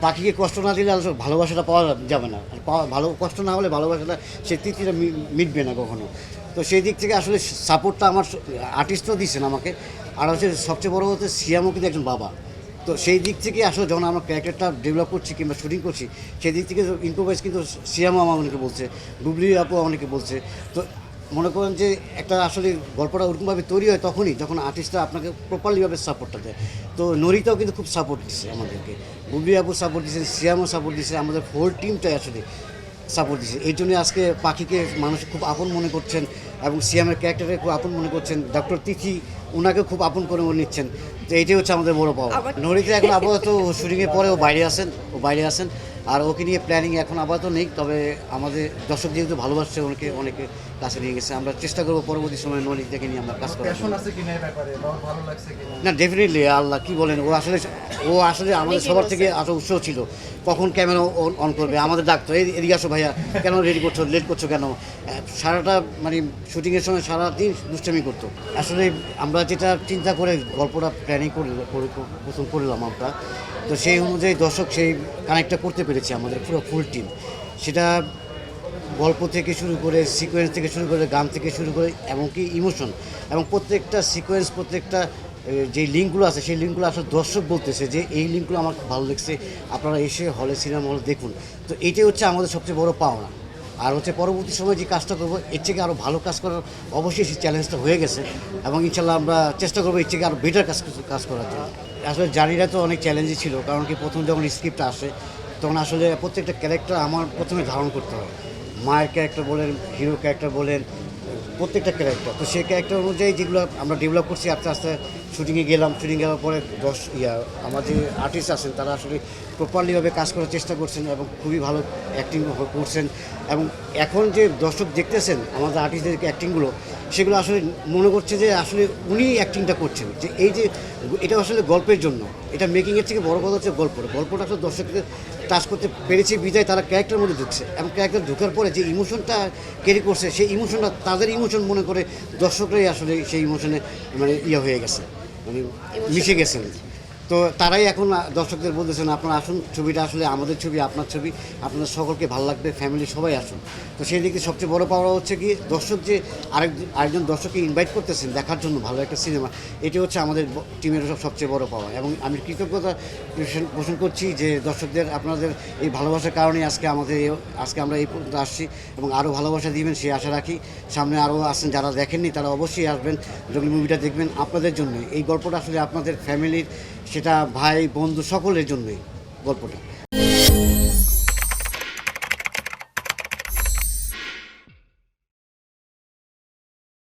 পাখিকে কষ্ট না দিলে আসলে ভালোবাসাটা পাওয়া যাবে না। আর পাওয়া ভালো কষ্ট না হলে ভালোবাসাটা সে মি- মিটবে না কখনো। তো সেই দিক থেকে আসলে সাপোর্টটা আমার আর্টিস্টও দিচ্ছেন আমাকে। আর হচ্ছে সবচেয়ে বড় হচ্ছে সিয়ামও কিন্তু একজন বাবা। তো সেই দিক থেকে আসলে যখন আমরা ক্যারেক্টারটা ডেভেলপ করছি কিংবা শুটিং করছি, সেই দিক থেকে ইম্প্রোভাইজ কিন্তু সিয়ামও আমার অনেকে বলছে, বুবলি আপু অনেকে বলছে। তো মনে করেন যে একটা আসলে গল্পটা ওরকমভাবে তৈরি হয় তখনই, যখন আর্টিস্টরা আপনাকে প্রপারলিভাবে সাপোর্টটা দেয়। তো নরিতাও কিন্তু খুব সাপোর্ট দিচ্ছে আমাদেরকে। বুবলি আপু সাপোর্ট দিচ্ছে সিয়ামও সাপোর্ট দিচ্ছে আমাদের হোল টিমটাই আসলে সাপোর্ট দিচ্ছে এই জন্য আজকে পাখিকে মানুষ খুব আপন মনে করছেন। এবং সিয়ামের ক্যারেক্টারকে খুব আপন মনে করছেন ডক্টর তিথি ওনাকে খুব আপন করে মনে নিচ্ছেন। তো এইটাই হচ্ছে আমাদের বড় পাওয়া। আবার- নরিতা এখন আপাতত শুটিংয়ের পরে ও বাইরে আসেন ও বাইরে আসেন। আর ওকে নিয়ে প্ল্যানিং এখন আপাতত নেই তবে আমাদের দর্শক যেহেতু ভালোবাসছে ওনাকে অনেকে কাছে নিয়ে গেছে। আমরা চেষ্টা করব পরবর্তী সময় দেখে নিয়ে আমরা কাজ করার প্যাশন জন্য। আছে কিনা এই ব্যাপারে? বা ওর ভালো লাগছে কিনা? না ডেফিনেটলি আল্লাহ কি বলেন? ও আসলে ও আসলে আমাদের সবার থেকে আসলে উৎসাহ ছিল। কখন ক্যামেরা অন করবে? আমাদের ডাক্তার এই এদিকে আসো ভাইয়া কেন রেডি করছ? লেট করছ কেন? সারাটা মানে শুটিংয়ের সময় সারা দিন দুষ্টামি করতো। আসলে আমরা যেটা চিন্তা করে গল্পটা প্ল্যানিং প্রথম করলাম আমরা, তো সেই অনুযায়ী দর্শক সেই কানেক্টটা করতে পেরেছে আমাদের পুরো ফুল টিম সেটা গল্প থেকে শুরু করে সিকোয়েন্স থেকে শুরু করে, গান থেকে শুরু করে, এমনকি ইমোশন এবং প্রত্যেকটা সিকোয়েন্স প্রত্যেকটা যে লিঙ্কগুলো আছে, সেই লিঙ্কগুলো আসলে দর্শক বলতেছে যে এই লিঙ্কগুলো আমার ভালো লাগছে, আপনারা এসে হলে সিনেমা হলে দেখুন। তো এটাই হচ্ছে আমাদের সবচেয়ে বড় পাওনা। আর হচ্ছে পরবর্তী সময় যে কাজটা করব, এর থেকে আরও ভালো কাজ করার অবশ্যই সেই চ্যালেঞ্জটা হয়ে গেছে এবং ইনশাল্লাহ আমরা চেষ্টা করব এর থেকে আরও বেটার কাজ কাজ করার জন্য। আসলে জার্নিটা তো অনেক চ্যালেঞ্জই ছিল, কারণ কি প্রথম যখন স্ক্রিপ্ট আসে, তখন আসলে প্রত্যেকটা ক্যারেক্টার আমার প্রথমে ধারণ করতে হয়। মায়ের ক্যারেক্টার বলেন হিরো ক্যারেক্টার বলেন প্রত্যেকটা ক্যারেক্টার তো সেই ক্যারেক্টার অনুযায়ী যেগুলো আমরা ডেভেলপ করছি, আস্তে আস্তে শুটিংয়ে গেলাম শুটিং যাওয়ার পরে দশ, ইয়া, আমার যে আর্টিস্ট আছেন, তারা আসলে প্রপারলিভাবে কাজ করার চেষ্টা করছেন এবং খুবই ভালো অ্যাক্টিং করছেন। এবং এখন যে দর্শক দেখতেছেন, আমাদের আর্টিস্টদের অ্যাক্টিংগুলো সেগুলো আসলে মনে করছে যে আসলে উনি অ্যাক্টিংটা করছেন। যে এই যে এটা আসলে গল্পের জন্য। এটা মেকিংয়ের থেকে বড় কথা হচ্ছে গল্পটা গল্পটা আসলে দর্শকদের টাচ করতে পেরেছে বিদায় তারা ক্যারেক্টার মধ্যে ঢুকছে এবং ক্যারেক্টার ঢুকার পরে যে ইমোশনটা ক্যারি করছে, সেই ইমোশনটা তাদের ইমোশন মনে করে দর্শকরাই আসলে সেই ইমোশনে মানে ইয়ে হয়ে গেছে। মানে মিশে গেছেন। তো তারাই এখন দর্শকদের বলতেছেন, আপনারা আসুন, ছবিটা আসলে আমাদের ছবি, আপনার ছবি, আপনাদের সকলকে ভালো লাগবে ফ্যামিলি সবাই আসুন। তো সেই দিকে সবচেয়ে বড় পাওয়া হচ্ছে কি, দর্শক যে আরেক, আরেকজন দর্শককে ইনভাইট করতেছেন দেখার জন্য ভালো একটা সিনেমা এটি হচ্ছে আমাদের টিমের সব- সবচেয়ে বড় পাওয়া। এবং আমি কৃতজ্ঞতা পোষণ- করছি যে দর্শকদের, আপনাদের এই ভালোবাসার কারণে আজকে আমাদের আজকে আমরা এই পর্যন্ত আসছি এবং আরও ভালোবাসা দিবেন সেই আশা রাখি। সামনে আরও আসছেন যারা দেখেননি, তারা অবশ্যই আসবেন যখন মুভিটা দেখবেন আপনাদের জন্য এই গল্পটা আসলে আপনাদের ফ্যামিলির সেটা ভাই বন্ধু সকলের জন্যই গল্পটা।